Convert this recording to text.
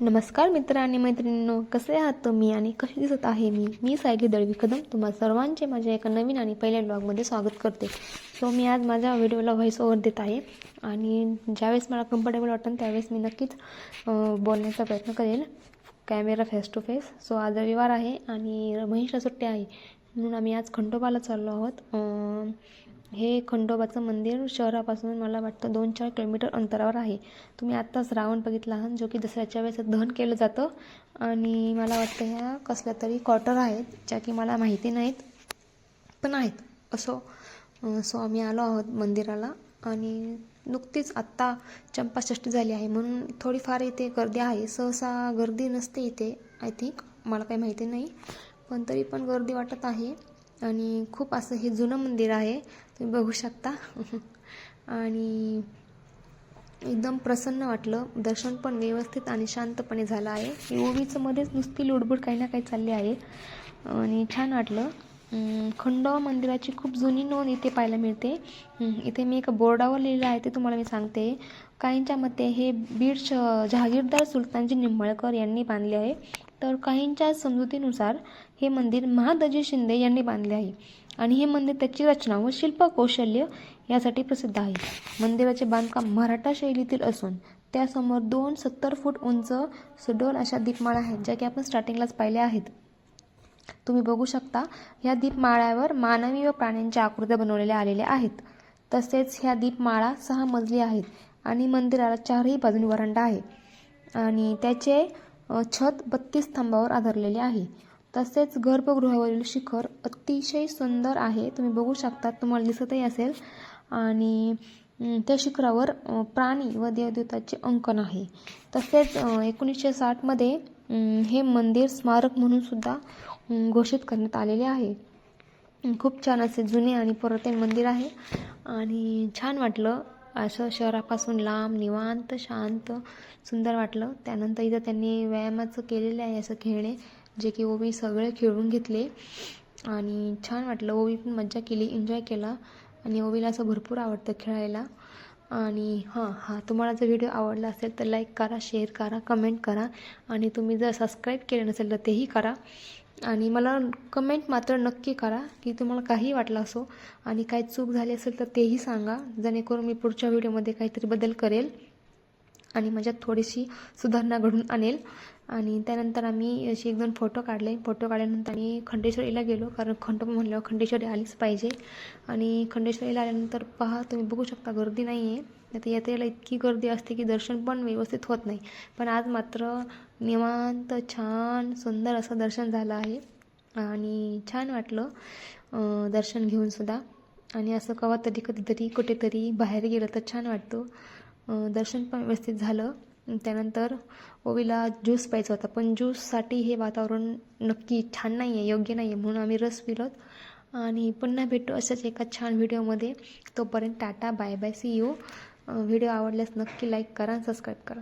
नमस्कार मित्र आणि मैत्रिणींनो कसे आहात तुम्ही आणि कसे दिसत आहे मी? मी सायली दळवी कदम. तुम्हा सर्वांचे माझ्या एका नवीन आणि पहिल्या ब्लॉगमध्ये स्वागत करते. सो मी आज माझ्या व्हिडिओला व्हॉइस ओव्हर देत आहे. आणि ज्यावेळेस मला कम्फर्टेबल वाटेल त्यावेळेस मी नक्कीच बोलण्याचा प्रयत्न करेल camera face to face so आज रविवार आहे आणि महिषला सुट्टी आहे. म्हणून आम्ही आज खंडोबाला चाललो आहोत. हे खंडोबाचं मंदिर शहरापासून मला वाटतं दोन चार किलोमीटर अंतरावर आहे. तुम्ही आत्ताच रावण बघितला आहात जो की दसऱ्याच्या वेळेस दहन केलं जातं. आणि मला वाटतं ह्या कसल्या तरी क्वार्टर आहेत ज्या की मला माहिती नाहीत पण आहेत. असो सो आम्ही आलो आहोत मंदिराला आणि नुकतीच आत्ता चंपाषष्ठी झाली आहे. म्हणून थोडीफार इथे गर्दी आहे. सहसा गर्दी नसते इथे आय थिंक मला काही माहिती नाही पण तरी पण गर्दी वाटत आहे. आणि खूप असं हे जुनं मंदिर आहे. तुम्ही बघू शकता. आणि एकदम प्रसन्न वाटलं. दर्शन पण व्यवस्थित आणि शांतपणे झालं आहे. ओवीचं मध्येच नुसती लुडबुड काही ना काही चालली आहे. आणि छान वाटलं. अं, खंडोबा मंदिराची खूप जुनी नोंद इथे पाहायला मिळते. इथे मी एका बोर्डावर लिहिलं आहे ते तुम्हाला मी सांगते. काहींच्या मते हे बीड श जहागीरदार सुलतानजी निंबाळकर यांनी बांधले आहे. तर काहींच्या समजुतीनुसार हे मंदिर महादजी शिंदे यांनी बांधले आहे. आणि हे मंदिर त्याची रचना व शिल्पकौशल्य यासाठी प्रसिद्ध आहे. मंदिराचे बांधकाम मराठा शैलीतील असून त्यासमोर दोन सत्तर फूट उंच सुडोल अशा दीपमाळा आहेत ज्या की आपण स्टार्टिंगलाच पाहिल्या आहेत. तुम्ही बघू शकता ह्या दीपमाळ्यावर मानवी व प्राण्यांच्या आकृत्या बनवलेल्या आलेल्या आहेत. तसेच ह्या दीपमाळा सहा मजली आहेत आणि मंदिराला चारही बाजूनी वरांडा आहे. आणि त्याचे छत बत्तीस स्तंभावर आधारलेले आहे. तसेच गर्भगृहावरील शिखर अतिशय सुंदर आहे. तुम्ही बघू शकता तुम्हाला दिसतही असेल. आणि त्या शिखरावर प्राणी व देवदेवताचे अंकन आहे. तसेच एकोणीसशे साठमध्ये हे मंदिर स्मारक म्हणून सुद्धा घोषित करण्यात आलेले आहे. खूप छान असे जुने आणि पुरातन मंदिर आहे. आणि छान वाटलं असं शहरापासून लांब निवांत शांत सुंदर वाटलं. त्यानंतर इथं त्यांनी व्यायामाचं केलेलं आहे असं खेळणे जे की ओवी सगळे खेळून घेतले. आणि छान वाटलं. ओवी पण मज्जा केली एन्जॉय केला. आणि ओवीला असं भरपूर आवडतं खेळायला. आणि हां हां तुम्हाला जर व्हिडिओ आवडला असेल तर लाईक करा शेअर करा कमेंट करा. आणि तुम्ही जर सबस्क्राईब केलं नसेल तर तेही करा. आणि मला कमेंट मात्र नक्की करा की तुम्हाला काही वाटलं असो आणि काही चूक झाली असेल तर तेही सांगा जेणेकरून मी पुढच्या व्हिडिओमध्ये काहीतरी बदल करेल आणि माझ्यात थोडीशी सुधारणा घडून आणेल. आणि त्यानंतर आम्ही असे एक दोन फोटो काढले. फोटो काढल्यानंतर आम्ही खंडेश्वरीला गेलो कारण खंडोबा म्हणल्यावर खंडेश्वरी आलीच पाहिजे. आणि खंडेश्वरीला आल्यानंतर पहा तुम्ही बघू शकता गर्दी नाही आहे आता यात्रेला इतकी गर्दी असते की दर्शन पण व्यवस्थित होत नाही. पण आज मात्र निवांत छान सुंदर असं दर्शन झालं आहे. आणि छान वाटलं दर्शन घेऊन सुद्धा. आणि असं कवा तरी कधीतरी कुठेतरी बाहेर गेलं तर छान वाटतं. दर्शन पण व्यवस्थित झालं. त्यानंतर ओवीला ज्यूस प्यायचा होता. पण ज्यूससाठी हे वातावरण नक्की छान नाही आहे योग्य नाही आहे म्हणून आम्ही रस पिलोत. आणि पुन्हा भेटू अशाच एका छान व्हिडिओमध्ये तोपर्यंत tata bye bye see you video आवडल्यास नक्की लाईक करा आणि सबस्क्राईब करा.